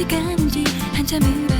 시간인지 한참을